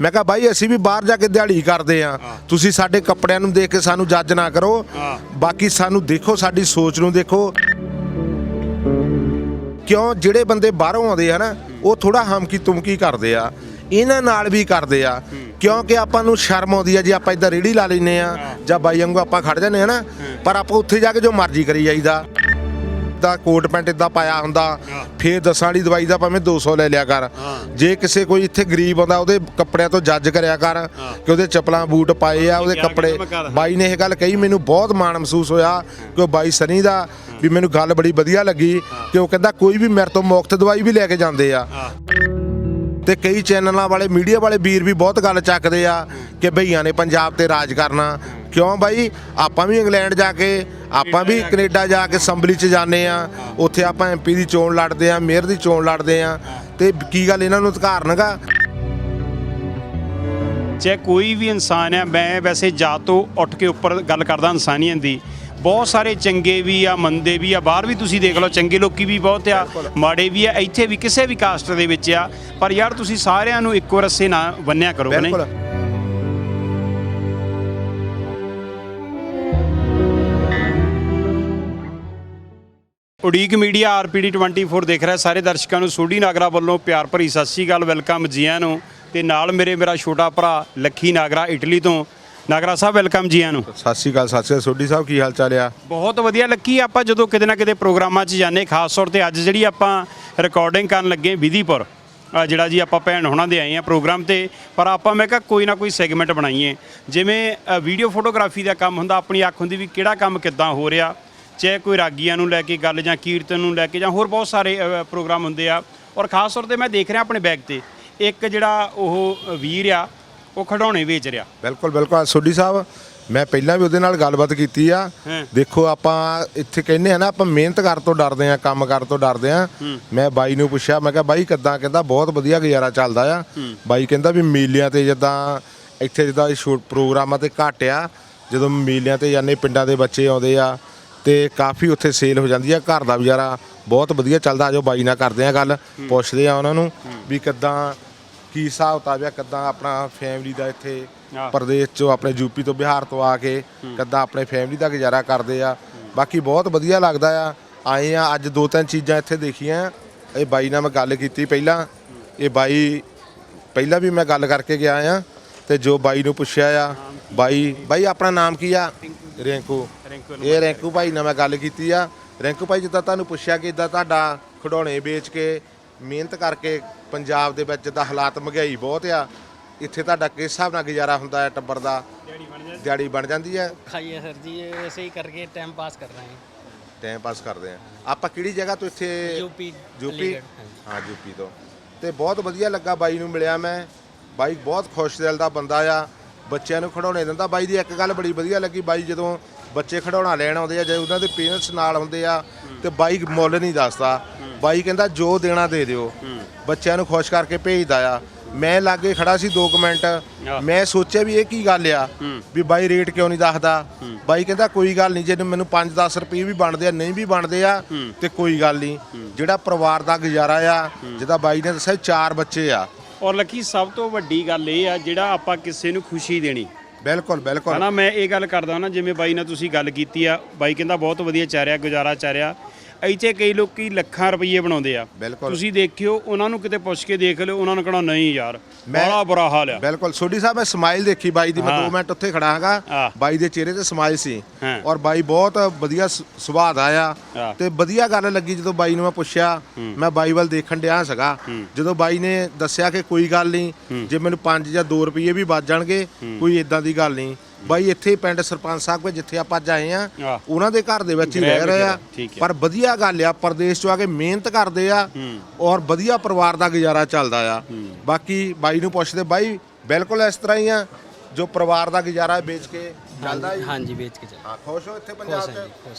ਮੈਂ ਕਿਹਾ ਬਾਈ ਅਸੀਂ ਵੀ ਬਾਹਰ ਜਾ ਕੇ ਦਿਹਾੜੀ ਕਰਦੇ ਆ ਤੁਸੀਂ ਸਾਡੇ ਕੱਪੜਿਆਂ ਨੂੰ ਦੇਖ ਕੇ ਸਾਨੂੰ ਜੱਜ ਨਾ ਕਰੋ। ਬਾਕੀ ਸਾਨੂੰ ਦੇਖੋ ਸਾਡੀ ਸੋਚ ਨੂੰ ਦੇਖੋ। ਕਿਉਂ? ਜਿਹੜੇ ਬੰਦੇ ਬਾਹਰੋਂ ਆਉਂਦੇ ਆ ਨਾ ਉਹ ਥੋੜਾ ਹਮਕੀ ਤੁਮਕੀ ਕਰਦੇ ਆ। ਇਹਨਾਂ ਨਾਲ ਵੀ ਕਰਦੇ ਆ। ਕਿਉਂਕਿ ਆਪਾਂ ਨੂੰ ਸ਼ਰਮ ਆਉਂਦੀ ਆ ਜੇ ਆਪਾਂ ਇਦਾਂ ਰੇੜੀ ਲਾ ਲੈਨੇ ਆ ਜਾਂ ਬਾਈ ਵਾਂਗੂ ਆਪਾਂ ਖੜ ਜਾਂਦੇ ਆ ਨਾ ਪਰ ਆਪਾਂ ਉੱਥੇ ਜਾ ਕੇ ਜੋ ਮਰਜ਼ੀ ਕਰੀ ਜਾਈਦਾ। ਦਾ ਕੋਟ ਪੈਂਟ ਇਦਾਂ ਪਾਇਆ ਹੁੰਦਾ ਫੇਰ ਦਸਾਂ ਵਾਲੀ ਦਵਾਈ ਦਾ ਭਾਵੇਂ 200 ਲੈ ਲਿਆ ਕਰ। ਜੇ ਕਿਸੇ ਕੋਈ ਇੱਥੇ ਗਰੀਬ ਆਉਂਦਾ ਉਹਦੇ ਕੱਪੜਿਆਂ ਤੋਂ ਜੱਜ ਕਰਿਆ ਕਰ ਕਿ ਉਹਦੇ ਚੱਪਲਾਂ ਬੂਟ ਪਾਏ ਆ ਉਹਦੇ ਕੱਪੜੇ? ਬਾਈ ਨੇ ਇਹ ਗੱਲ ਕਹੀ ਮੈਨੂੰ ਬਹੁਤ ਮਾਣ ਮਹਿਸੂਸ ਹੋਇਆ ਕਿ ਉਹ ਬਾਈ ਸਨੀ ਦਾ ਵੀ ਮੈਨੂੰ ਗੱਲ ਬੜੀ ਵਧੀਆ ਲੱਗੀ ਕਿ ਉਹ ਕਹਿੰਦਾ ਕੋਈ ਵੀ ਮੇਰੇ ਤੋਂ ਮੁਫਤ ਦਵਾਈ ਵੀ ਲੈ ਕੇ ਜਾਂਦੇ ਆ। ਤੇ ਕਈ ਚੈਨਲਾਂ ਵਾਲੇ, ਮੀਡੀਆ ਵਾਲੇ ਵੀਰ ਵੀ ਬਹੁਤ ਗੱਲ ਚੱਕਦੇ ਆ ਕਿ ਭਈਆਂ ਨੇ ਪੰਜਾਬ ਤੇ ਰਾਜ ਕਰਨਾ। ਕਿਉਂ ਬਾਈ? ਆਪਾਂ ਵੀ ਇੰਗਲੈਂਡ ਜਾ ਕੇ, ਆਪਾਂ ਵੀ ਕੈਨੇਡਾ ਜਾ ਕੇ ਅਸੈਂਬਲੀ 'ਚ ਜਾਂਦੇ ਆ। ਉੱਥੇ ਆਪਾਂ ਐਮਪੀ ਦੀ ਚੋਣ ਲੜਦੇ ਆ, ਮੇਅਰ ਦੀ ਚੋਣ ਲੜਦੇ ਆ। ਤੇ ਕੀ ਗੱਲ ਇਹਨਾਂ ਨੂੰ ਅਧਿਕਾਰ ਨਗਾ? ਚਾਹੇ ਕੋਈ ਵੀ ਇਨਸਾਨ ਹੈ ਮੈਂ ਵੈਸੇ ਜਾਤ ਤੋਂ ਉੱਠ ਕੇ ਉੱਪਰ ਗੱਲ ਕਰਦਾ ਇਨਸਾਨੀਅਤ ਦੀ। ਬਹੁਤ ਸਾਰੇ ਚੰਗੇ ਵੀ ਆ ਮੰਦੇ ਵੀ ਆ ਬਾਹਰ ਵੀ ਤੁਸੀਂ ਦੇਖ ਲਓ ਚੰਗੇ ਲੋਕੀ ਵੀ ਬਹੁਤ ਆ ਮਾੜੇ ਵੀ ਆ ਇੱਥੇ ਵੀ ਕਿਸੇ ਵੀ ਕਾਸਟ ਦੇ ਵਿੱਚ ਆ ਪਰ ਯਾਰ ਤੁਸੀਂ ਸਾਰਿਆਂ ਨੂੰ ਇੱਕੋ ਰੱਸੇ ਨਾਲ ਬੰਨਿਆ ਕਰੋ ਨਹੀਂ? ਉਡੀਕ ਮੀਡੀਆ ਆਰਪੀਡੀ 24 ਦੇਖ ਰਿਹਾ ਸਾਰੇ ਦਰਸ਼ਕਾਂ ਨੂੰ ਸੋਢੀ ਨਾਗਰਾ ਵੱਲੋਂ ਪਿਆਰ ਭਰੀ ਸਤਿ ਸ਼੍ਰੀ ਅਕਾਲ ਵੈਲਕਮ ਜੀਆਂ ਨੂੰ ਤੇ ਨਾਲ ਮੇਰੇ ਮੇਰਾ ਛੋਟਾ ਭਰਾ ਲੱਖੀ ਨਾਗਰਾ ਇਟਲੀ ਤੋਂ ਨਾਗਰਾ ਸਾਹਿਬ ਵੈਲਕਮ ਜੀਆਂ ਨੂੰ। ਸਤਿ ਸ਼੍ਰੀ ਅਕਾਲ ਸਤਿ ਸ਼੍ਰੀ ਅਕਾਲ। ਸੋਢੀ ਸਾਹਿਬ ਕੀ ਹਾਲ ਚਾਲ ਆ? ਬਹੁਤ ਵਧੀਆ ਲੱਕੀ ਆਪਾਂ ਜਦੋਂ ਕਿਤੇ ਨਾ ਕਿਤੇ ਪ੍ਰੋਗਰਾਮਾਂ 'ਚ ਜਾਂਦੇ ਖਾਸ ਤੌਰ ਤੇ ਅੱਜ ਜਿਹੜੀ ਆਪਾਂ ਰਿਕਾਰਡਿੰਗ ਕਰਨ ਲੱਗੇ ਵਿਧੀਪੁਰ ਆਹ ਜਿਹੜਾ ਜੀ ਆਪਾਂ ਭੈਣ ਹੋਣਾ ਦੇ ਆਏ ਆ ਪ੍ਰੋਗਰਾਮ ਤੇ ਪਰ ਆਪਾਂ ਮੈਂ ਕਿਹਾ ਕੋਈ ਨਾ ਕੋਈ ਸੈਗਮੈਂਟ ਬਣਾਈਏ। ਜਿਵੇਂ ਵੀਡੀਓ ਫੋਟੋਗ੍ਰਾਫੀ ਦਾ ਕੰਮ ਹੁੰਦਾ ਆਪਣੀ ਅੱਖ ਹੁੰਦੀ ਵੀ ਕਿਹੜਾ ਕੰਮ ਕਿੱਦਾਂ ਹੋ ਰਿਹਾ ਚਾਹੇ ਕੋਈ ਰਾਗੀਆਂ ਨੂੰ ਲੈ ਕੇ ਗੱਲ ਜਾਂ ਕੀਰਤਨ ਨੂੰ ਲੈ ਕੇ ਜਾਂ ਹੋਰ ਬਹੁਤ ਸਾਰੇ ਪ੍ਰੋਗਰਾਮ ਹੁੰਦੇ ਆ। ਔਰ ਖਾਸ ਤੌਰ ਤੇ ਮੈਂ ਦੇਖ ਰਿਹਾ ਆਪਣੇ ਬੈਗ ਤੇ ਇੱਕ ਜਿਹੜਾ ਉਹ ਵੀਰ ਆ ਉਹ ਖਿਡੌਣੇ ਵੇਚ ਰਿਹਾ। ਬਿਲਕੁਲ ਬਿਲਕੁਲ। ਸੋਢੀ ਸਾਹਿਬ ਮੈਂ ਪਹਿਲਾਂ ਵੀ ਉਹਦੇ ਨਾਲ ਗੱਲਬਾਤ ਕੀਤੀ ਆ। ਦੇਖੋ ਆਪਾਂ ਇੱਥੇ ਕਹਿੰਦੇ ਆ ਨਾ ਆਪਾਂ ਮਿਹਨਤ ਕਰ ਤੋਂ ਡਰਦੇ ਆ ਕੰਮ ਕਰ ਤੋਂ ਡਰਦੇ ਆ। ਮੈਂ ਬਾਈ ਨੂੰ ਪੁੱਛਿਆ ਮੈਂ ਕਿਹਾ ਬਾਈ ਕਿੱਦਾਂ ਕਹਿੰਦਾ ਬਹੁਤ ਵਧੀਆ ਗੁਜ਼ਾਰਾ ਚੱਲਦਾ ਆ। ਬਾਈ ਕਹਿੰਦਾ ਵੀ ਮੇਲਿਆਂ ਤੇ ਜਿੱਦਾਂ ਇੱਥੇ ਜਿੱਦਾਂ ਸ਼ੂਟ ਪ੍ਰੋਗਰਾਮਾਂ ਤੇ ਘੱਟ ਆ ਜਦੋਂ ਮੇਲਿਆਂ ਤੇ ਜਾਂਦੇ ਪਿੰਡਾਂ ਦੇ ਬੱਚੇ ਆਉਂਦੇ ਆ ਤੇ ਕਾਫੀ ਉੱਥੇ ਸੇਲ ਹੋ ਜਾਂਦੀ ਆ ਘਰ ਦਾ ਗੁਜ਼ਾਰਾ ਬਹੁਤ ਵਧੀਆ ਚੱਲਦਾ ਆਜੋ ਬਾਈ ਨਾਲ ਕਰਦੇ ਆ ਗੱਲ ਪੁੱਛਦੇ ਆ ਉਹਨਾਂ ਨੂੰ ਵੀ ਕਿੱਦਾਂ ਕੀ ਹਿਸਾਬ ਕਿਤਾਬ ਆ ਕਿੱਦਾਂ ਆਪਣਾ ਫੈਮਿਲੀ ਦਾ ਇੱਥੇ। ਪ੍ਰਦੇਸ਼ ਚੋਂ ਆਪਣੇ ਯੂਪੀ ਤੋਂ ਬਿਹਾਰ ਤੋਂ ਆ ਕੇ ਕਿੱਦਾਂ ਆਪਣੇ ਫੈਮਿਲੀ ਦਾ ਗੁਜ਼ਾਰਾ ਕਰਦੇ ਆ। ਬਾਕੀ ਬਹੁਤ ਵਧੀਆ ਲੱਗਦਾ ਆ। ਆਏ ਆ ਅੱਜ ਦੋ ਤਿੰਨ ਚੀਜ਼ਾਂ ਇੱਥੇ ਦੇਖੀਆਂ। ਇਹ ਬਾਈ ਨਾਲ ਮੈਂ ਗੱਲ ਕੀਤੀ ਪਹਿਲਾਂ। ਇਹ ਬਾਈ ਪਹਿਲਾਂ ਵੀ ਮੈਂ ਗੱਲ ਕਰਕੇ ਗਿਆ ਆ ਤੇ ਜੋ ਬਾਈ ਨੂੰ ਪੁੱਛਿਆ ਆ ਬਾਈ ਬਾਈ ਆਪਣਾ ਨਾਮ ਕੀ ਆ? ਰਿੰਕੂ। ਰਿੰਕੂ। ਇਹ ਰਿੰਕੂ ਭਾਈ ਨਾਲ ਮੈਂ ਗੱਲ ਕੀਤੀ ਆ। ਰਿੰਕੂ ਭਾਈ ਜਿੱਦਾਂ ਤੁਹਾਨੂੰ ਪੁੱਛਿਆ ਕਿ ਇਦਾਂ ਤੁਹਾਡਾ ਖਿਡੌਣੇ ਵੇਚ ਕੇ ਮਿਹਨਤ ਕਰਕੇ ਪੰਜਾਬ ਦੇ ਵਿੱਚ ਜਿੱਦਾਂ ਹਾਲਾਤ ਮਹਿੰਗਾਈ ਬਹੁਤ ਆ। ਇੱਥੇ ਤੁਹਾਡਾ ਕਿਸ ਹਿਸਾਬ ਨਾਲ ਗੁਜ਼ਾਰਾ ਹੁੰਦਾ ਹੈ ਟੱਬਰ ਦਾ? ਦਿਹਾੜੀ ਬਣ ਜਾਂਦੀ। ਹੈ? ਖਾਈਏ ਸਰ ਜੀ ਐਸੇ ਹੀ ਕਰਕੇ ਟਾਈਮ ਪਾਸ ਕਰ ਰਹੇ ਹਾਂ। ਟਾਈਮ ਪਾਸ ਕਰਦੇ ਆ ਆਪਾਂ ਕਿਹੜੀ ਜਗ੍ਹਾ ਤੋਂ ਇੱਥੇ ਯੂਪੀ ਯੂਪੀ ਹਾਂ ਯੂਪੀ ਤੋਂ। ਤੇ ਬਹੁਤ ਵਧੀਆ ਲੱਗਾ ਬਾਈ ਨੂੰ ਮਿਲਿਆ ਮੈਂ। ਬਾਈ ਬਹੁਤ ਖੁਸ਼ ਦਿਲ ਦਾ ਬੰਦਾ ਆ। ਬੱਚਿਆਂ ਨੂੰ ਖਿਡੌਣੇ ਦਿੰਦਾ। ਬਾਈ ਦੀ ਇੱਕ ਗੱਲ ਬੜੀ ਵਧੀਆ ਲੱਗੀ। ਬਾਈ ਜਦੋਂ ਬੱਚੇ ਖਿਡੌਣਾ ਲੈਣ ਆਉਂਦੇ ਆ ਜੇ ਉਹਨਾਂ ਦੇ ਪੇਰੈਂਟਸ ਨਾਲ ਹੁੰਦੇ ਆ ਤੇ ਬਾਈ ਮੁੱਲ ਨਹੀਂ ਦੱਸਦਾ। ਬਾਈ ਕਹਿੰਦਾ ਜੋ ਦੇਣਾ ਦੇ ਦਿਓ। ਬੱਚਿਆਂ ਨੂੰ ਖੁਸ਼ ਕਰਕੇ ਭੇਜਦਾ ਆ। ਮੈਂ ਲਾਗੇ ਖੜਾ ਸੀ 2 ਮਿੰਟ। ਮੈਂ ਸੋਚਿਆ ਵੀ ਇਹ ਕੀ ਗੱਲ ਆ ਵੀ ਬਾਈ ਰੇਟ ਕਿਉਂ ਨਹੀਂ ਦੱਸਦਾ? ਬਾਈ ਕਹਿੰਦਾ ਕੋਈ ਗੱਲ ਨਹੀਂ ਜੇ ਮੈਨੂੰ 5-10 ਰੁਪਏ ਵੀ ਬਣਦੇ ਆ ਨਹੀਂ ਵੀ ਬਣਦੇ ਆ ਤੇ ਕੋਈ ਗੱਲ ਨਹੀਂ। ਜਿਹੜਾ ਪਰਿਵਾਰ ਦਾ ਗੁਜ਼ਾਰਾ ਆ ਜਿਹਦਾ ਬਾਈ ਨੇ ਦੱਸਿਆ ਚਾਰ ਬੱਚੇ ਆ। ਔਰ ਲੱਕੀ ਸਭ ਤੋਂ ਵੱਡੀ ਗੱਲ ਇਹ ਆ ਜਿਹੜਾ ਆਪਾਂ ਕਿਸੇ ਨੂੰ ਖੁਸ਼ੀ ਦੇਣੀ। ਬਿਲਕੁਲ ਬਿਲਕੁਲ। ਹਨਾ ਮੈਂ ਇਹ ਗੱਲ ਕਰਦਾ ਨਾ ਜਿਵੇਂ ਬਾਈ ਨਾਲ ਤੁਸੀਂ ਗੱਲ ਕੀਤੀ ਆ ਬਾਈ ਕਹਿੰਦਾ ਬਹੁਤ ਵਧੀਆ ਚੱਲ ਰਿਹਾ ਗੁਜ਼ਾਰਾ ਚੱਲ ਰਿਹਾ ਇੱਥੇ ਕਈ ਲੋਕੀ ਲੱਖਾਂ ਰੁਪਏ ਬਣਾਉਂਦੇ ਆ। ਬਿਲਕੁਲ। ਤੁਸੀਂ ਦੇਖਿਓ ਉਹਨਾਂ ਨੂੰ ਕਿਤੇ ਪੁੱਛ ਕੇ ਦੇਖ ਲਿਓ ਉਹਨਾਂ ਨੂੰ ਕਹਣਾ ਨਹੀਂ ਯਾਰ ਬੜਾ ਬੁਰਾ ਹਾਲ ਆ। ਬਿਲਕੁਲ। ਸੋਢੀ ਸਾਹਿਬ ਮੈਂ ਸਮਾਈਲ ਦੇਖੀ ਬਾਈ ਦੀ ਮੈਂ ਹਾਂ। 2 ਮਿੰਟ ਉੱਥੇ ਖੜਾ ਹਾਂਗਾ। ਬਾਈ ਦੇ ਚਿਹਰੇ ਤੇ ਸਮਾਈਲ ਸੀ। ਔਰ ਬਾਈ ਬਹੁਤ ਵਧੀਆ ਸੁਭਾਅ ਦਾ ਆ। ਤੇ ਵਧੀਆ ਗੱਲ ਲੱਗੀ ਜਦੋਂ ਬਾਈ ਨੂੰ ਮੈਂ ਪੁੱਛਿਆ। ਮੈਂ ਬਾਈ ਵੱਲ ਦੇਖਣ ਡਿਆ ਸੀਗਾ। ਜਦੋਂ ਬਾਈ ਨੇ ਦੱਸਿਆ ਕਿ ਕੋਈ ਗੱਲ ਨਹੀਂ ਜੇ ਮੈਨੂੰ 5 ਜਾਂ 2 ਰੁਪਏ ਵੀ ਬਚ ਜਾਣਗੇ ਕੋਈ ਇਦਾਂ ਦੀ ਗੱਲ ਨਹੀਂ। ਬਾਈ ਇੱਥੇ ਪਿੰਡ ਸਰਪੰਚ ਸਾਹਿਬ ਕੋ ਜਿੱਥੇ ਆਪਾਂ ਅੱਜ ਆ ਉਹਨਾਂ ਦੇ ਘਰ ਦੇ ਵਿੱਚ ਹੀ ਰਹਿ ਰਹੇ ਆ। ਪਰ ਵਧੀਆ ਗੱਲ ਆ ਪ੍ਰਦੇਸ਼ ਚੋਂ ਆ ਕੇ ਮਿਹਨਤ ਕਰਦੇ ਆ ਔਰ ਵਧੀਆ ਪਰਿਵਾਰ ਦਾ ਗੁਜ਼ਾਰਾ ਚੱਲਦਾ ਆ। ਬਾਕੀ ਬਾਈ ਨੂੰ ਪੁੱਛਦੇ ਬਾਈ ਬਿਲਕੁਲ ਇਸ ਤਰ੍ਹਾਂ ਹੀ ਆ ਜੋ ਪਰਿਵਾਰ ਦਾ ਗੁਜ਼ਾਰਾ ਵੇਚ ਕੇ ਚੱਲਦਾ ਹੀ? ਹਾਂਜੀ ਵੇਚ ਕੇ ਚੱਲ ਹਾਂ ਖੁਸ਼ ਹੋ ਇੱਥੇ ਪੰਜਾਬ ਚ?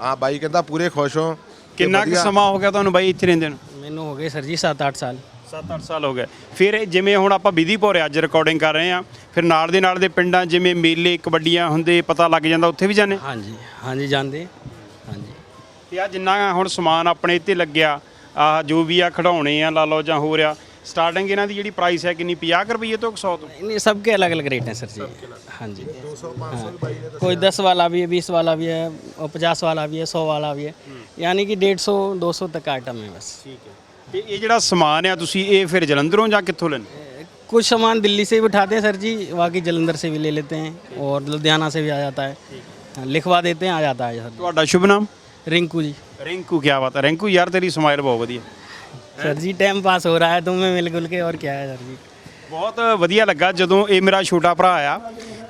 ਹਾਂ ਬਾਈ ਕਹਿੰਦਾ ਪੂਰੇ ਖੁਸ਼ ਹੋ। ਕਿੰਨਾ ਕੁ ਸਮਾਂ ਹੋ ਗਿਆ ਤੁਹਾਨੂੰ ਬਾਈ ਇੱਥੇ ਰਹਿੰਦੇ ਨੂੰ? ਮੈਨੂੰ ਹੋ ਗਏ ਸਰ ਜੀ 7-8 ਸਾਲ। 7-8 ਸਾਲ ਹੋ ਗਏ ਫਿਰ ਇਹ ਜਿਵੇਂ ਹੁਣ ਆਪਾਂ ਵਿਧੀਪੁਰ ਅੱਜ ਰਿਕਾਰਡਿੰਗ ਕਰ ਰਹੇ ਆ ਫਿਰ ਨਾਲ ਦੇ ਨਾਲ ਦੇ ਪਿੰਡਾਂ ਜਿਵੇਂ ਮੇਲੇ ਕਬੱਡੀਆਂ ਹੁੰਦੇ ਪਤਾ ਲੱਗ ਜਾਂਦਾ ਉੱਥੇ ਵੀ ਜਾਂਦੇ हाँ जी हाँ जी जान दे हाँ जी ਤੇ ਆ ਜਿੰਨਾ ਹੁਣ ਸਮਾਨ ਆਪਣੇ ਇੱਥੇ ਲੱਗਿਆ ਆ ਜੋ ਵੀ ਆ ਖਿਡੌਣੇ ਆ ਲਾ ਲਓ ਜਾਂ ਹੋ ਰਿਹਾ ਸਟਾਰਟਿੰਗ ਇਹਨਾਂ ਦੀ ਜਿਹੜੀ ਪ੍ਰਾਈਸ ਹੈ ਕਿੰਨੀ 50 ਕੁ ਰੁਪਏ ਤੋਂ 100 ਤੋਂ नहीं सबके अलग अलग रेट हैं सर जी हाँ जी हाँ। कोई दस वाला भी है बीस वाला भी है और पचास वाला भी है सौ वाला भी है यानी कि डेढ़ सौ दो सौ तक का आइटम है बस ਠੀਕ ਹੈ ਤੇ ਇਹ ਜਿਹੜਾ ਸਮਾਨ ਆ ਤੁਸੀਂ ਇਹ ਫਿਰ ਜਲੰਧਰੋਂ ਜਾਂ ਕਿੱਥੋਂ ਲੈਂਦੇ कुछ सामान दिल्ली से भी उठाते हैं सर जी बाकी जलंधर से भी ले लेते हैं और लुधियाना से भी आ जाता है हाँ, लिखवा देते हैं आ जाता है सर ਤੁਹਾਡਾ ਸ਼ੁਭ ਨਾਮ रिंकू जी ਰਿੰਕੂ ਕੀ ਬਾਤ ਹੈ ਰਿੰਕੂ ਯਾਰ ਤੇਰੀ ਸਮਾਈਲ ਬਹੁਤ ਵਧੀਆ सर जी टाइम पास हो रहा है तुम्हें मिलजुल के और क्या है सर जी ਬਹੁਤ ਵਧੀਆ ਲੱਗਾ ਜਦੋਂ ਇਹ ਮੇਰਾ ਛੋਟਾ ਭਰਾ ਆ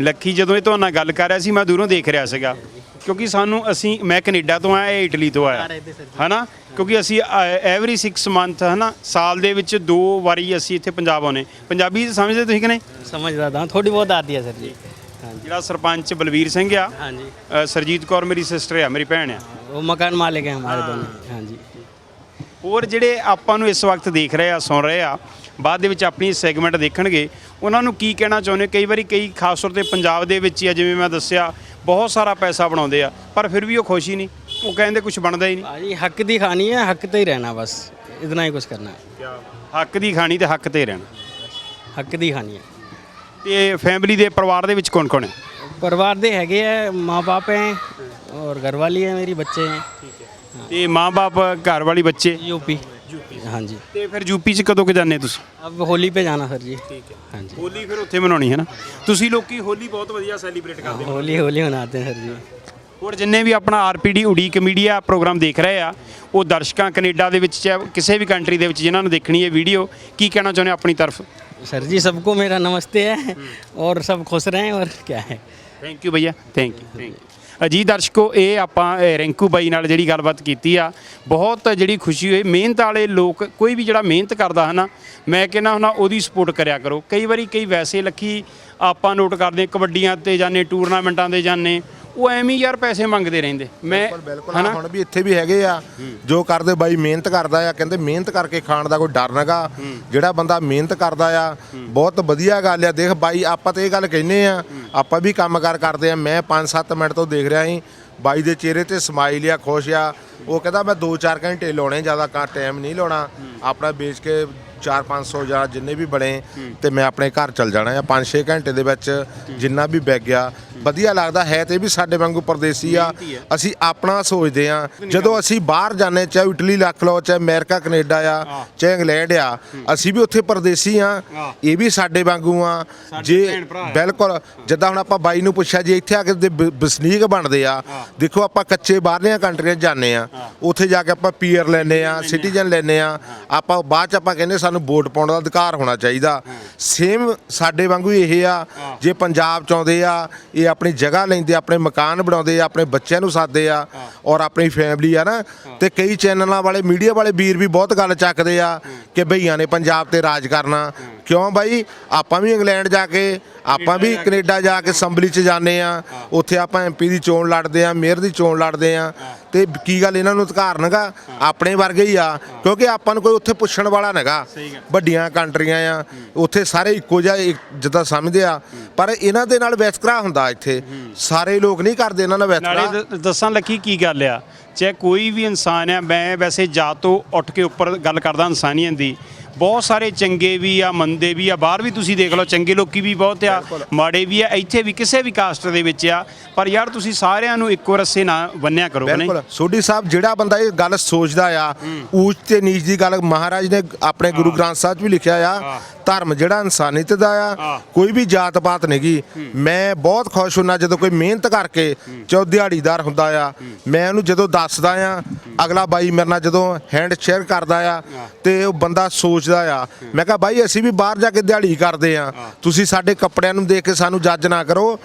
ਲੱਖੀ ਜਦੋਂ ਇਹ ਤੁਹਾਡੇ ਨਾਲ ਗੱਲ ਕਰ ਰਿਹਾ ਸੀ ਮੈਂ ਦੂਰੋਂ ਦੇਖ ਰਿਹਾ ਸੀਗਾ ਕਿਉਂਕਿ ਸਾਨੂੰ ਅਸੀਂ ਮੈਂ ਕੈਨੇਡਾ ਤੋਂ ਆਇਆ ਇਹ ਇਟਲੀ ਤੋਂ ਆਇਆ। ਹਨਾ? ਕਿਉਂਕਿ ਅਸੀਂ ਐਵਰੀ 6 ਮੰਥ ਹਨਾ ਸਾਲ ਦੇ ਵਿੱਚ ਦੋ ਵਾਰੀ ਅਸੀਂ ਇੱਥੇ ਪੰਜਾਬ ਆਉਨੇ ਪੰਜਾਬੀ ਸਮਝਦੇ ਤੁਸੀਂ ਕਿ ਨਹੀਂ? ਸਮਝਦਾ ਤਾਂ ਥੋੜੀ ਬਹੁਤ ਆਦੀ ਹੈ ਸਰ ਜੀ। ਜਿਹੜਾ ਸਰਪੰਚ ਬਲਬੀਰ ਸਿੰਘ ਆ ਸਰਜੀਤ ਕੌਰ ਮੇਰੀ ਸਿਸਟਰ ਆ ਮੇਰੀ ਭੈਣ ਆ। ਉਹ ਮਕਾਨ ਮਾਲਕ ਹੈ ਹਮਾਰੇ ਦੋਨੇ ਹਾਂਜੀ। ਹੋਰ ਜਿਹੜੇ ਆਪਾਂ ਨੂੰ ਇਸ ਵਕਤ ਦੇਖ ਰਹੇ ਆ ਸੁਣ ਰਹੇ ਆ ਬਾਅਦ ਦੇ ਵਿੱਚ ਆਪਣੀ ਸੈਗਮੈਂਟ ਦੇਖਣਗੇ ਉਹਨਾਂ ਨੂੰ ਕੀ ਕਹਿਣਾ ਚਾਹੁੰਦੇ ਕਈ ਵਾਰੀ ਕਈ ਖਾਸ ਤੌਰ ਤੇ ਪੰਜਾਬ ਦੇ ਵਿੱਚ ਹੀ ਜਿਵੇਂ ਮੈਂ ਦੱਸਿਆ ਬਹੁਤ ਸਾਰਾ ਪੈਸਾ ਬਣਾਉਂਦੇ ਆ ਪਰ ਫਿਰ ਵੀ ਉਹ ਖੁਸ਼ ਹੀ ਨਹੀਂ ਉਹ ਕਹਿੰਦੇ ਕੁਝ ਬਣਦਾ ਹੀ ਨਹੀਂ भाजी हक दी खानी है हक ते ही रहना बस इतना ही कुछ करना है ਹੱਕ ਦੀ ਖਾਣੀ ਤੇ ਹੱਕ ਤੇ ਰਹਿਣਾ ਹੱਕ ਦੀ ਖਾਣੀ ਹੈ ਤੇ ਫੈਮਿਲੀ ਦੇ ਪਰਿਵਾਰ ਦੇ ਵਿੱਚ ਕੌਣ ਕੌਣ ਹੈ ਪਰਿਵਾਰ ਦੇ ਹੈਗੇ ਆ ਮਾਂ-ਬਾਪ ਹੈ ਔਰ ਘਰਵਾਲੀ ਹੈ ਮੇਰੀ ਬੱਚੇ ਹੈ ਤੇ ਮਾਂ-ਬਾਪ ਘਰ ਵਾਲੀ ਬੱਚੇ यूपी हाँ जी ਤੇ ਫਿਰ ਯੂਪੀ ਚ ਕਦੋਂ ਕਿ ਜਾਂਦੇ ਤੁਸੀਂ अब होली पे जाना सर जी ठीक है हाँ जी ਹੋਲੀ ਫਿਰ ਉੱਥੇ ਮਨਾਉਣੀ ਹੈ ਨਾ ਤੁਸੀਂ ਲੋਕੀ ਹੋਲੀ ਬਹੁਤ ਵਧੀਆ ਸੈਲੀਬ੍ਰੇਟ ਕਰਦੇ ਹੋ होली होली मनाते हैं सर जी ਹੋਰ ਜਿੰਨੇ ਵੀ ਆਪਣਾ ਆਰਪੀਡੀ ਉਡੀਕ ਮੀਡੀਆ ਪ੍ਰੋਗਰਾਮ ਦੇਖ ਰਹੇ ਆ ਉਹ ਦਰਸ਼ਕਾਂ ਕੈਨੇਡਾ ਦੇ ਵਿੱਚ ਚਾਹੇ ਕਿਸੇ ਵੀ ਕੰਟਰੀ ਦੇ ਵਿੱਚ ਜਿਨ੍ਹਾਂ ਨੂੰ ਦੇਖਣੀ ਹੈ ਵੀਡੀਓ ਕੀ ਕਹਿਣਾ ਚਾਹੁੰਦੇ ਹੋ ਆਪਣੀ ਤਰਫ सर जी सबको मेरा नमस्ते है और सब खुश रहें और क्या है ਥੈਂਕ ਯੂ ਭਈਆ ਥੈਂਕ ਯੂ ਥੈਂਕ ਯੂ ਜੀ ਦਰਸ਼ਕੋ, ਇਹ ਆਪਾਂ, ਇਹ ਰਿੰਕੂ ਬਾਈ ਨਾਲ ਜਿਹੜੀ ਗੱਲਬਾਤ ਕੀਤੀ ਆ, ਬਹੁਤ ਜਿਹੜੀ ਖੁਸ਼ੀ ਹੋਈ। ਮਿਹਨਤ ਵਾਲੇ ਲੋਕ ਕੋਈ ਵੀ ਜਿਹੜਾ ਮਿਹਨਤ ਕਰਦਾ ਹੈ ਨਾ, ਮੈਂ ਕਹਿੰਦਾ ਹੁਣਾ ਉਹਦੀ ਸਪੋਰਟ ਕਰਿਆ ਕਰੋ। ਕਈ ਵਾਰੀ ਕਈ ਵੈਸੇ ਲੱਖੀ ਆਪਾਂ ਨੋਟ ਕਰਦੇ ਹਾਂ, ਕਬੱਡੀਆਂ ਤੇ ਜਾਂਦੇ ਟੂਰਨਾਮੈਂਟਾਂ 'ਤੇ ਜਾਂਦੇ। ਉਹ ਐਵੇਂ ਯਾਰ ਪੈਸੇ ਮੰਗਦੇ ਰਹਿੰਦੇ। ਮੈਂ ਬਿਲਕੁਲ ਹੁਣ ਵੀ ਇੱਥੇ ਵੀ ਹੈਗੇ ਆ ਜੋ ਕਰਦੇ ਬਾਈ ਮਿਹਨਤ ਕਰਦਾ ਆ ਕਹਿੰਦੇ ਮਿਹਨਤ ਕਰਕੇ ਖਾਣ ਦਾ ਕੋਈ ਡਰ ਨਗਾ ਜਿਹੜਾ ਬੰਦਾ ਮਿਹਨਤ ਕਰਦਾ ਆ ਬਹੁਤ ਵਧੀਆ ਗੱਲ ਆ। ਦੇਖ ਬਾਈ ਆਪਾਂ ਤੇ ਇਹ ਗੱਲ ਕਹਿੰਨੇ ਆ ਆਪਾਂ ਵੀ ਕੰਮਕਾਰ ਕਰਦੇ ਆ। ਮੈਂ 5-7 ਮਿੰਟ ਤੋਂ ਦੇਖ ਰਿਹਾ ਸੀ ਬਾਈ ਦੇ ਚਿਹਰੇ ਤੇ ਸਮਾਈਲ ਆ ਖੁਸ਼ ਆ। ਉਹ ਕਹਿੰਦਾ ਮੈਂ 2-4 ਘੰਟੇ ਲਾਉਣੇ ਜ਼ਿਆਦਾ ਟਾਈਮ ਨਹੀਂ ਲਾਉਣਾ। ਆਪਣਾ ਵੇਚ ਕੇ 4-500 ਜਾਂ ਜਿੰਨੇ ਵੀ ਬਣੇ ਤੇ ਮੈਂ ਆਪਣੇ ਘਰ ਚਲ ਜਾਣਾ ਆ 5-6 ਘੰਟੇ ਦੇ ਵਿੱਚ ਜਿੰਨਾ ਵੀ ਵਿਕ ਗਿਆ ਵਧੀਆ ਲੱਗਦਾ ਹੈ ਤੇ ਵੀ ਸਾਡੇ ਵਾਂਗੂ ਪਰਦੇਸੀ ਆ। ਅਸੀਂ ਆਪਣਾ ਸੋਚਦੇ ਆ ਜਦੋਂ ਅਸੀਂ ਬਾਹਰ ਜਾਂਦੇ ਚਾਹੇ ਇਟਲੀ ਲੱਖ ਲਓ ਚਾਹੇ ਅਮਰੀਕਾ ਕੈਨੇਡਾ ਆ ਚਾਹੇ ਇੰਗਲੈਂਡ ਆ ਅਸੀਂ ਵੀ ਉੱਥੇ ਪਰਦੇਸੀ ਆ ਇਹ ਵੀ ਸਾਡੇ ਵਾਂਗੂ ਆ। ਜੇ ਬਿਲਕੁਲ ਜਿੱਦਾਂ ਹੁਣ ਆਪਾਂ ਬਾਈ ਨੂੰ ਪੁੱਛਿਆ ਜੇ ਇੱਥੇ ਆ ਕੇ ਦੇ ਬ- ਵਸਨੀਕ ਬਣਦੇ ਆ ਦੇਖੋ ਆਪਾਂ ਕੱਚੇ ਬਾਹਰਲੀਆਂ ਕੰਟਰੀਆਂ ਜਾਂਦੇ ਆ ਉੱਥੇ ਜਾ ਕੇ ਆਪਾਂ ਪੀਅਰ ਲੈਨੇ ਆ ਸਿਟੀਜ਼ਨ ਲੈਨੇ ਆ ਆਪਾਂ ਬਾਅਦ ਚ ਆਪਾਂ ਕਹਿੰਦੇ ਸਾਨੂੰ ਵੋਟ ਪਾਉਣ ਦਾ ਅਧਿਕਾਰ ਹੋਣਾ ਚਾਹੀਦਾ। ਸੇਮ ਸਾਡੇ ਵਾਂਗੂ ਹੀ ਇਹ ਆ, ਜੇ ਪੰਜਾਬ ਚ ਆਉਂਦੇ ਆ, ਇਹ ਆਪਣੀ ਜਗ੍ਹਾ ਲੈਂਦੇ, ਆਪਣੇ ਮਕਾਨ ਬਣਾਉਂਦੇ ਆ ਆਪਣੇ ਬੱਚਿਆਂ ਨੂੰ ਸਾਦੇ ਆ, ਔਰ ਆਪਣੀ ਫੈਮਿਲੀ ਆ ਨਾ, ਤੇ ਕਈ ਚੈਨਲਾਂ ਵਾਲੇ ਮੀਡੀਆ ਵਾਲੇ ਵੀਰ ਵੀ ਬਹੁਤ ਗੱਲ ਚੱਕਦੇ ਆ ਕਿ ਭਈਆਂ ਨੇ ਪੰਜਾਬ ਤੇ ਰਾਜ ਕਰਨਾ। ਕਿਉਂ ਬਾਈ? ਆਪਾਂ ਵੀ ਇੰਗਲੈਂਡ ਜਾ ਕੇ ਆਪਾਂ ਵੀ ਕੈਨੇਡਾ ਜਾ ਕੇ ਅਸੈਂਬਲੀ 'ਚ ਜਾਂਦੇ ਆ। ਉੱਥੇ ਆਪਾਂ ਐਮਪੀ ਦੀ ਚੋਣ ਲੜਦੇ ਆ ਮੇਅਰ ਦੀ ਚੋਣ ਲੜਦੇ ਆ। ਤੇ ਕੀ ਗੱਲ ਇਹਨਾਂ ਨੂੰ ਅਧਿਕਾਰ ਨਗਾ? ਆਪਣੇ ਵਰਗੇ ਹੀ ਆ। ਕਿਉਂਕਿ ਆਪਾਂ ਨੂੰ ਕੋਈ ਉੱਥੇ ਪੁੱਛਣ ਵਾਲਾ ਨਗਾ। ਵੱਡੀਆਂ ਕੰਟਰੀਆਂ ਆ। ਉੱਥੇ ਸਾਰੇ ਇੱਕੋ ਜਿਹਾ ਜਿੱਦਾਂ ਸਮਝਦੇ ਆ। ਪਰ ਇਹਨਾਂ ਦੇ ਨਾਲ ਵਿਤਕਰਾ ਹੁੰਦਾ ਇੱਥੇ। ਸਾਰੇ ਲੋਕ ਨਹੀਂ ਕਰਦੇ ਇਹਨਾਂ ਨਾਲ ਨਾਲੇ ਵਿਤਕਰਾ ਦੱਸਾਂ ਲੱਕੀ ਕੀ ਗੱਲ ਆ? ਚਾਹੇ ਕੋਈ ਵੀ ਇਨਸਾਨ ਆ ਮੈਂ ਵੈਸੇ ਜਾਤ ਤੋਂ ਉੱਠ ਕੇ ਉੱਪਰ ਗੱਲ ਕਰਦਾ ਇਨਸਾਨੀਅਤ ਦੀ। ਬਹੁਤ ਸਾਰੇ ਚੰਗੇ ਵੀ ਆ ਮੰਦੇ ਵੀ ਆ ਬਾਹਰ ਵੀ ਤੁਸੀਂ ਦੇਖ ਲਓ ਚੰਗੇ ਲੋਕੀ ਵੀ ਬਹੁਤ ਆ ਮਾੜੇ ਵੀ ਆ ਇੱਥੇ ਵੀ ਕਿਸੇ ਵੀ ਕਾਸਟ ਦੇ ਵਿੱਚ ਆ ਪਰ ਯਾਰ ਤੁਸੀਂ ਸਾਰਿਆਂ ਨੂੰ ਇੱਕੋ ਰੱਸੇ ਨਾ ਬੰਨਿਆ ਕਰੋ ਨਹੀਂ? ਬਿਲਕੁਲ। ਸੋਢੀ ਸਾਹਿਬ ਜਿਹੜਾ ਬੰਦਾ ਇਹ ਗੱਲ ਸੋਚਦਾ ਆ ਊਚ ਤੇ ਨੀਚ ਦੀ ਗੱਲ ਮਹਾਰਾਜ ਨੇ ਆਪਣੇ ਗੁਰੂ ਗ੍ਰੰਥ ਸਾਹਿਬ 'ਚ ਵੀ ਲਿਖਿਆ ਆ ਧਰਮ ਜਿਹੜਾ ਇਨਸਾਨੀਅਤ ਦਾ ਆ ਕੋਈ ਵੀ ਜਾਤ ਪਾਤ ਨਹੀਂਗੀ ਮੈਂ ਬਹੁਤ ਖੁਸ਼ ਹੁੰਨਾ ਜਦੋਂ ਕੋਈ ਮਿਹਨਤ ਕਰਕੇ ਚੋ ਦਿਹਾੜੀਦਾਰ ਹੁੰਦਾ ਆ। ਮੈਂ ਉਹਨੂੰ ਜਦੋਂ ਦੱਸਦਾ ਆ ਅਗਲਾ ਬਾਈ ਮੇਰੇ ਨਾਲ ਜਦੋਂ ਹੈਂਡ ਸ਼ੇਅਰ ਕਰਦਾ ਆ ਤੇ ਉਹ ਬੰਦਾ ਸੋਚਦਾ ਆ। ਮੈਂ ਕਿਹਾ ਬਾਈ ਅਸੀਂ ਵੀ ਬਾਹਰ ਜਾ ਕੇ ਦਿਹਾੜੀ ਕਰਦੇ ਆ। ਤੁਸੀਂ ਸਾਡੇ ਕੱਪੜਿਆਂ ਨੂੰ ਦੇਖ ਕੇ ਸਾਨੂੰ ਜੱਜ ਨਾ ਕਰੋ।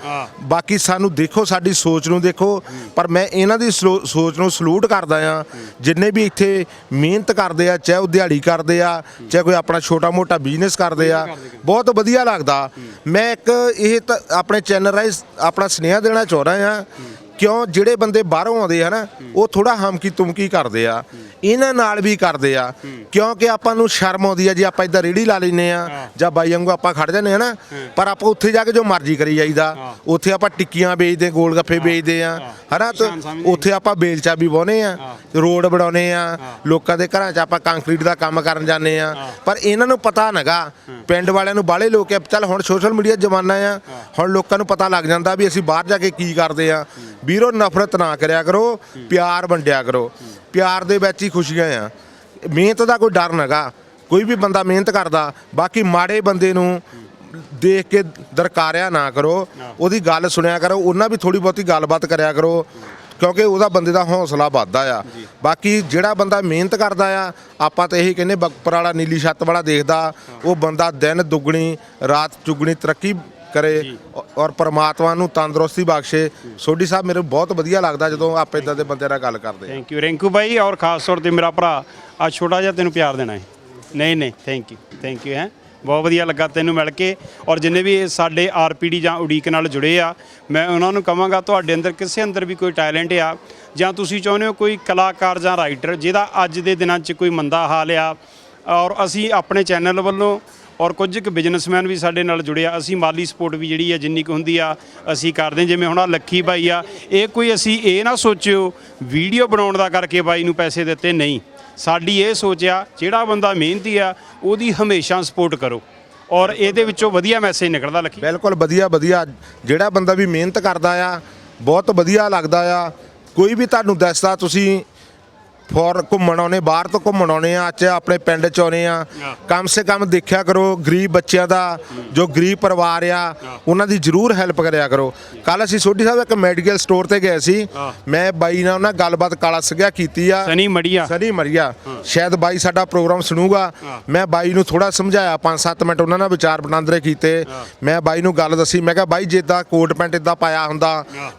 ਬਾਕੀ ਸਾਨੂੰ ਦੇਖੋ ਸਾਡੀ ਸੋਚ ਨੂੰ ਦੇਖੋ। ਪਰ ਮੈਂ ਇਹਨਾਂ ਦੀ ਸੋਚ ਨੂੰ ਸਲੂਟ ਕਰਦਾ ਆ। ਜਿੰਨੇ ਵੀ ਇੱਥੇ ਮਿਹਨਤ ਕਰਦੇ ਆ ਚਾਹੇ ਉਹ ਦਿਹਾੜੀ ਕਰਦੇ ਆ ਚਾਹੇ ਕੋਈ ਆਪਣਾ ਛੋਟਾ ਮੋਟਾ ਬਿਜ਼ਨਸ ਕਰਦੇ ਆ। ਬਹੁਤ ਵਧੀਆ ਲੱਗਦਾ। ਮੈਂ ਇੱਕ ਇਹ ਤਾਂ ਆਪਣੇ ਚੈਨਲ ਰਾਈਜ਼ ਆਪਣਾ ਸੁਨੇਹਾ ਦੇਣਾ ਚਾਹ ਰਿਹਾ ਆ ਕਿਉਂ? ਜਿਹੜੇ ਬੰਦੇ ਬਾਹਰੋਂ ਆਉਂਦੇ ਆ ਉਹ ਥੋੜਾ ਹਮਕੀ ਤੁਮਕੀ ਕਰਦੇ ਆ। ਇਹਨਾਂ ਨਾਲ ਵੀ ਕਰਦੇ ਆ। ਕਿਉਂਕਿ ਆਪਾਂ ਨੂੰ ਸ਼ਰਮ ਆਉਂਦੀ ਆ ਜੀ ਆਪਾਂ ਇਦਾਂ ਰੇੜੀ ਲਾ ਲੈਨੇ ਆ ਜਾਂ ਬਾਈ ਵਾਂਗੂ ਆਪਾਂ ਖੜ ਜਾਂਦੇ ਆ ਨਾ ਪਰ ਆਪਾਂ ਉੱਥੇ ਜਾ ਕੇ ਜੋ ਮਰਜ਼ੀ ਕਰੀ ਜਾਈਦਾ। ਉੱਥੇ ਆਪਾਂ ਟਿੱਕੀਆਂ ਵੇਚਦੇ ਗੋਲ ਗੱਫੇ ਵੇਚਦੇ ਆ। ਹਨਾ ਉੱਥੇ ਆਪਾਂ ਬੇਲਚਾ ਵੀ ਵਾਹੁੰਦੇ ਆ ਰੋਡ ਬਣਾਉਨੇ ਆ ਲੋਕਾਂ ਦੇ ਘਰਾਂ 'ਚ ਆਪਾਂ ਕੰਕਰੀਟ ਦਾ ਕੰਮ ਕਰਨ ਜਾਂਦੇ ਆ। ਪਰ ਇਹਨਾਂ ਨੂੰ ਪਤਾ ਨਗਾ ਪਿੰਡ ਵਾਲਿਆਂ ਨੂੰ ਬਾਹਲੇ ਲੋਕ ਆ, ਚੱਲ ਹੁਣ ਸੋਸ਼ਲ ਮੀਡੀਆ ਜ਼ਮਾਨਾ ਆ ਹੁਣ ਲੋਕਾਂ ਨੂੰ ਪਤਾ ਲੱਗ ਜਾਂਦਾ ਵੀ ਅਸੀਂ ਬਾਹਰ ਜਾ ਕੇ ਕੀ ਕਰਦੇ ਆ। ਵੀਰੋ ਨਫ਼ਰਤ ਨਾ ਕਰਿਆ ਕਰੋ ਪਿਆਰ ਵੰਡਿਆ ਕਰੋ। ਪਿਆਰ ਦੇ ਵਿੱਚ ਹੀ ਖੁਸ਼ੀਆਂ ਆ। ਮਿਹਨਤ ਦਾ ਕੋਈ ਡਰ ਨਗਾ। ਕੋਈ ਵੀ ਬੰਦਾ ਮਿਹਨਤ ਕਰਦਾ ਬਾਕੀ ਮਾੜੇ ਬੰਦੇ ਨੂੰ ਦੇਖ ਕੇ ਦਰਕਾਰਿਆ ਨਾ ਕਰੋ। ਉਹਦੀ ਗੱਲ ਸੁਣਿਆ ਕਰੋ ਉਹਨਾਂ ਵੀ ਥੋੜੀ ਬਹੁਤੀ ਗੱਲਬਾਤ ਕਰਿਆ ਕਰੋ ਕਿਉਂਕਿ ਉਹਦਾ ਬੰਦੇ ਦਾ ਹੌਸਲਾ ਵੱਧਦਾ ਆ। ਬਾਕੀ ਜਿਹੜਾ ਬੰਦਾ ਮਿਹਨਤ ਕਰਦਾ ਆ ਆਪਾਂ ਤਾਂ ਇਹੀ ਕਹਿੰਦੇ ਬੱਕਰ ਵਾਲਾ ਨੀਲੀ ਛੱਤ ਵਾਲਾ ਦੇਖਦਾ ਉਹ ਬੰਦਾ ਦਿਨ ਦੁੱਗਣੀ ਰਾਤ ਚੁਗਣੀ ਤਰੱਕੀ ਕਰੇ ਔ- ਔਰ ਪ੍ਰਮਾਤਮਾ ਨੂੰ ਤੰਦਰੁਸਤੀ ਬਖਸ਼ੇ। ਸੋਢੀ ਸਾਹਿਬ ਮੇਰੇ ਬਹੁਤ ਵਧੀਆ ਲੱਗਦਾ ਜਦੋਂ ਆਪ ਇਦਾਂ ਦੇ ਬੰਦੇ ਨਾਲ ਗੱਲ ਕਰਦੇ ਥੈਂਕ ਯੂ ਰਿੰਕੂ ਭਾਈ ਔਰ ਖਾਸ ਤੌਰ ਤੇ ਮੇਰਾ ਭਰਾ ਆ ਛੋਟਾ ਜਿਹਾ ਤੈਨੂੰ ਪਿਆਰ ਦੇਣਾ ਹੈ। ਨਹੀਂ ਨਹੀਂ ਥੈਂਕ ਯੂ ਥੈਂਕ ਯੂ ਹੈ। ਬਹੁਤ ਵਧੀਆ ਲੱਗਾ ਤੈਨੂੰ ਮਿਲ ਕੇ। ਔਰ ਜਿੰਨੇ ਵੀ ਇਹ ਸਾਡੇ ਆਰਪੀਡੀ ਜਾਂ ਉਡੀਕ ਨਾਲ ਜੁੜੇ ਆ ਮੈਂ ਉਹਨਾਂ ਨੂੰ ਕਹਾਂਗਾ ਤੁਹਾਡੇ ਅੰਦਰ ਕਿਸੇ ਅੰਦਰ ਵੀ ਕੋਈ ਟੈਲੈਂਟ ਆ ਜਾਂ ਤੁਸੀਂ ਚਾਹੁੰਦੇ ਹੋ ਕੋਈ ਕਲਾਕਾਰ ਜਾਂ ਰਾਈਟਰ ਜਿਹਦਾ ਅੱਜ ਦੇ ਦਿਨਾਂ 'ਚ ਕੋਈ ਮੰਦਾ ਹਾਲ ਆ ਔਰ ਅਸੀਂ ਆਪਣੇ ਚੈਨਲ ਵੱਲੋਂ ਔਰ ਕੁਝ ਕੁ ਬਿਜ਼ਨਸਮੈਨ ਵੀ ਸਾਡੇ ਨਾਲ ਜੁੜੇ ਆ। ਅਸੀਂ ਮਾਲੀ ਸਪੋਰਟ ਵੀ ਜਿਹੜੀ ਆ, ਜਿੰਨੀ ਕੁ ਹੁੰਦੀ ਆ, ਅਸੀਂ ਕਰਦੇ ਜਿਵੇਂ ਹੁਣ ਆ ਲੱਖੀ ਬਾਈ ਆ, ਇਹ ਕੋਈ ਅਸੀਂ ਇਹ ਨਾ ਸੋਚਿਓ, ਵੀਡੀਓ ਬਣਾਉਣ ਦਾ ਕਰਕੇ ਬਾਈ ਨੂੰ ਪੈਸੇ ਦਿੱਤੇ। ਨਹੀਂ, ਸਾਡੀ ਇਹ ਸੋਚਿਆ, ਜਿਹੜਾ ਬੰਦਾ ਮਿਹਨਤੀ ਆ, ਉਹਦੀ ਹਮੇਸ਼ਾ ਸਪੋਰਟ ਕਰੋ। ਔਰ ਇਹਦੇ ਵਿੱਚੋਂ ਵਧੀਆ ਮੈਸੇਜ ਨਿਕਲਦਾ ਲੱਖੀ। ਬਿਲਕੁਲ ਵਧੀਆ ਵਧੀਆ। ਜਿਹੜਾ ਬੰਦਾ ਵੀ ਮਿਹਨਤ ਕਰਦਾ ਆ, ਬਹੁਤ ਵਧੀਆ ਲੱਗਦਾ ਆ। ਕੋਈ ਵੀ ਤੁਹਾਨੂੰ ਦੱਸਦਾ, ਤੁਸੀਂ ਫੋਰ ਘੁੰਮਣ ਆਉਨੇ ਬਾਹਰ ਤੋਂ ਘੁੰਮਣ ਆਉਨੇ ਆ ਅੱਜ ਆਪਣੇ ਪਿੰਡ ਚ ਆਉਨੇ ਆ। ਕਮ ਸੇ ਕਮ ਦੇਖਿਆ ਕਰੋ ਗਰੀਬ ਬੱਚਿਆਂ ਦਾ ਜੋ ਗਰੀਬ ਪਰਿਵਾਰ ਆ ਉਹਨਾਂ ਦੀ ਜ਼ਰੂਰ ਹੈਲਪ ਕਰਿਆ ਕਰੋ। ਕੱਲ ਅਸੀਂ ਸੋਢੀ ਸਾਹਿਬ ਇੱਕ ਮੈਡੀਕਲ ਸਟੋਰ ਤੇ ਗਏ ਸੀ। ਮੈਂ ਬਾਈ ਨਾਲ ਉਹਨਾਂ ਗੱਲਬਾਤ ਕਾਲਾ ਸਗਿਆ ਕੀਤੀ ਆ। ਸਨੀ ਮੜੀਆ। ਸਨੀ ਮਰੀਆ ਸ਼ਾਇਦ ਬਾਈ ਸਾਡਾ ਪ੍ਰੋਗਰਾਮ ਸੁਣੂਗਾ। ਮੈਂ ਬਾਈ ਨੂੰ ਥੋੜਾ ਸਮਝਾਇਆ 5-7 ਮਿੰਟ ਉਹਨਾਂ ਨਾਲ ਵਿਚਾਰ ਵਟਾਂਦਰੇ ਕੀਤੇ। ਮੈਂ ਬਾਈ ਨੂੰ ਗੱਲ ਦੱਸੀ ਮੈਂ ਕਿਹਾ ਬਾਈ ਜਿੱਦਾਂ ਕੋਟ ਪੈਂਟ ਇਦਾਂ ਪਾਇਆ ਹੁੰਦਾ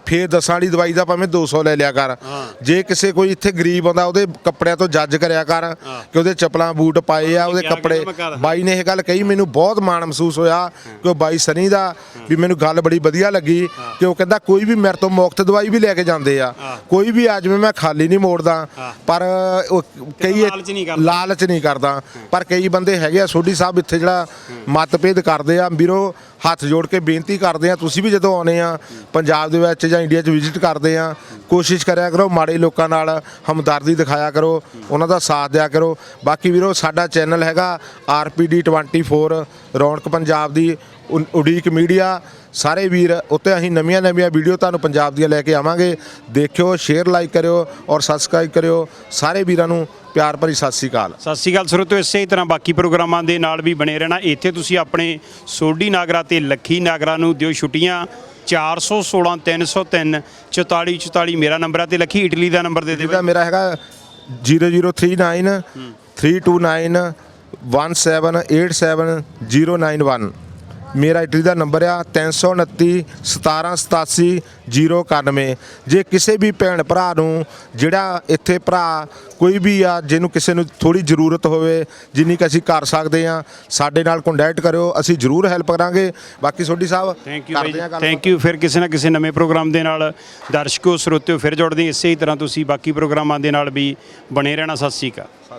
ਫੇਰ ਦੱਸਾਂ ਵਾਲੀ ਦਵਾਈ ਦਾ ਭਾਵੇਂ 200 ਲੈ ਲਿਆ ਕਰ। ਜੇ ਕਿਸੇ ਕੋਈ ਇੱਥੇ ਗਰੀਬ ਆਉਂਦਾ ਉਹਦੇ ਕੱਪੜਿਆਂ ਤੋਂ ਜੱਜ ਕਰਿਆ ਕਰ ਕਿ ਉਹਦੇ ਚੱਪਲਾਂ ਬੂਟ ਪਾਏ ਆ ਉਹਦੇ ਕੱਪੜੇ? ਬਾਈ ਨੇ ਇਹ ਗੱਲ ਕਹੀ ਮੈਨੂੰ ਬਹੁਤ ਮਾਣ ਮਹਿਸੂਸ ਹੋਇਆ ਕਿ ਉਹ ਬਾਈ ਸਨੀ ਦਾ ਵੀ ਮੈਨੂੰ ਗੱਲ ਬੜੀ ਵਧੀਆ ਲੱਗੀ ਕਿ ਉਹ ਕਹਿੰਦਾ ਕੋਈ ਵੀ ਮੇਰੇ ਤੋਂ ਮੁਫਤ ਦਵਾਈ ਵੀ ਲੈ ਕੇ ਜਾਂਦੇ ਆ। ਕੋਈ ਵੀ ਜਾਵੇ ਮੈਂ ਖਾਲੀ ਨਹੀਂ ਮੋੜਦਾ। ਪਰ ਉਹ ਕਈ। ਲਾਲਚ ਨਹੀਂ ਕਰਦਾ। ਪਰ ਕਈ ਬੰਦੇ ਹੈਗੇ ਆ ਸੋਢੀ ਸਾਹਿਬ ਇੱਥੇ ਜਿਹੜਾ ਮਤਭੇਦ ਕਰਦੇ ਆ। ਵੀਰੋ ਹੱਥ ਜੋੜ ਕੇ ਬੇਨਤੀ ਕਰਦੇ ਆ ਤੁਸੀਂ ਵੀ ਜਦੋਂ ਆਉਨੇ ਆ ਪੰਜਾਬ ਦੇ ਵਿੱਚ ਜਾਂ ਇੰਡੀਆ 'ਚ ਵਿਜ਼ਿਟ ਕਰਦੇ ਆ ਕੋਸ਼ਿਸ਼ ਕਰਿਆ ਕਰੋ ਮਾੜੇ ਲੋਕਾਂ ਨਾਲ ਹਮਦਰਦੀ ਦਿਖਾਇਆ ਕਰੋ, ਉਹਨਾਂ ਦਾ ਸਾਥ ਦਿਆ ਕਰੋ। ਬਾਕੀ ਵੀਰੋ, ਸਾਡਾ ਚੈਨਲ ਹੈਗਾ ਆਰਪੀਡੀ 24 ਰੌਣਕ ਪੰਜਾਬ ਦੀ ਉ- ਉਡੀਕ ਮੀਡੀਆ। ਸਾਰੇ ਵੀਰ ਉੱਤੇ ਅਸੀਂ ਨਵੀਆਂ ਨਵੀਆਂ ਵੀਡੀਓ ਤੁਹਾਨੂੰ ਪੰਜਾਬ ਦੀਆਂ ਲੈ ਕੇ ਆਵਾਂਗੇ। ਦੇਖਿਓ ਸ਼ੇਅਰ ਲਾਈਕ ਕਰਿਓ ਔਰ ਸਬਸਕ੍ਰਾਈਬ ਕਰਿਓ। ਸਾਰੇ ਵੀਰਾਂ ਨੂੰ ਪਿਆਰ ਭਰੀ ਸਤਿ ਸ੍ਰੀ ਅਕਾਲ। ਸਤਿ ਸ਼੍ਰੀ ਅਕਾਲ ਸਰੋਤੋ ਇਸੇ ਤਰ੍ਹਾਂ ਬਾਕੀ ਪ੍ਰੋਗਰਾਮਾਂ ਦੇ ਨਾਲ ਵੀ ਬਣੇ ਰਹਿਣਾ। ਇੱਥੇ ਤੁਸੀਂ ਆਪਣੇ ਸੋਢੀ ਨਾਗਰਾ ਤੇ ਲੱਖੀ ਨਾਗਰਾ ਨੂੰ ਦਿਓ ਛੁੱਟੀਆਂ। 416 303 44 44 ਮੇਰਾ ਨੰਬਰ ਹੈ ਤੇ ਲੱਖੀ ਇਟਲੀ ਦਾ ਨੰਬਰ ਦੇ ਦੇ ਜਿਹਦਾ ਮੇਰਾ ਹੈਗਾ 0039 329 1787091 ਮੇਰਾ ਇਟਲੀ ਦਾ ਨੰਬਰ ਆ 329 1787 091 ਜੇ ਕਿਸੇ ਵੀ ਭੈਣ ਭਰਾ ਨੂੰ ਜਿਹੜਾ ਇੱਥੇ ਭਰਾ ਕੋਈ ਵੀ ਆ ਜਿਹਨੂੰ ਕਿਸੇ ਨੂੰ ਥੋੜੀ ਜ਼ਰੂਰਤ ਹੋਵੇ ਜਿੰਨੀ ਕਿ ਅਸੀਂ ਕਰ ਸਕਦੇ ਆ ਸਾਡੇ ਨਾਲ ਕੰਟੈਕਟ ਕਰਿਓ ਅਸੀਂ ਜ਼ਰੂਰ ਹੈਲਪ ਕਰਾਂਗੇ। ਬਾਕੀ ਸੋਢੀ ਸਾਹਿਬ ਥੈਂਕ ਯੂ ਕਰਦੇ ਆ ਗੱਲ ਥੈਂਕ ਯੂ ਫਿਰ ਕਿਸੇ ਨਾ ਕਿਸੇ ਨਵੇਂ ਪ੍ਰੋਗਰਾਮ ਦੇ ਨਾਲ ਦਰਸ਼ਕੋ ਸਰੋਤਿਓ ਫਿਰ ਜੁੜਦੇ। ਇਸੇ ਹੀ ਤਰ੍ਹਾਂ ਤੁਸੀਂ ਬਾਕੀ ਪ੍ਰੋਗਰਾਮਾਂ ਦੇ ਨਾਲ ਵੀ ਬਣੇ ਰਹਿਣਾ। ਸਤਿ ਸ਼੍ਰੀ ਅਕਾਲ।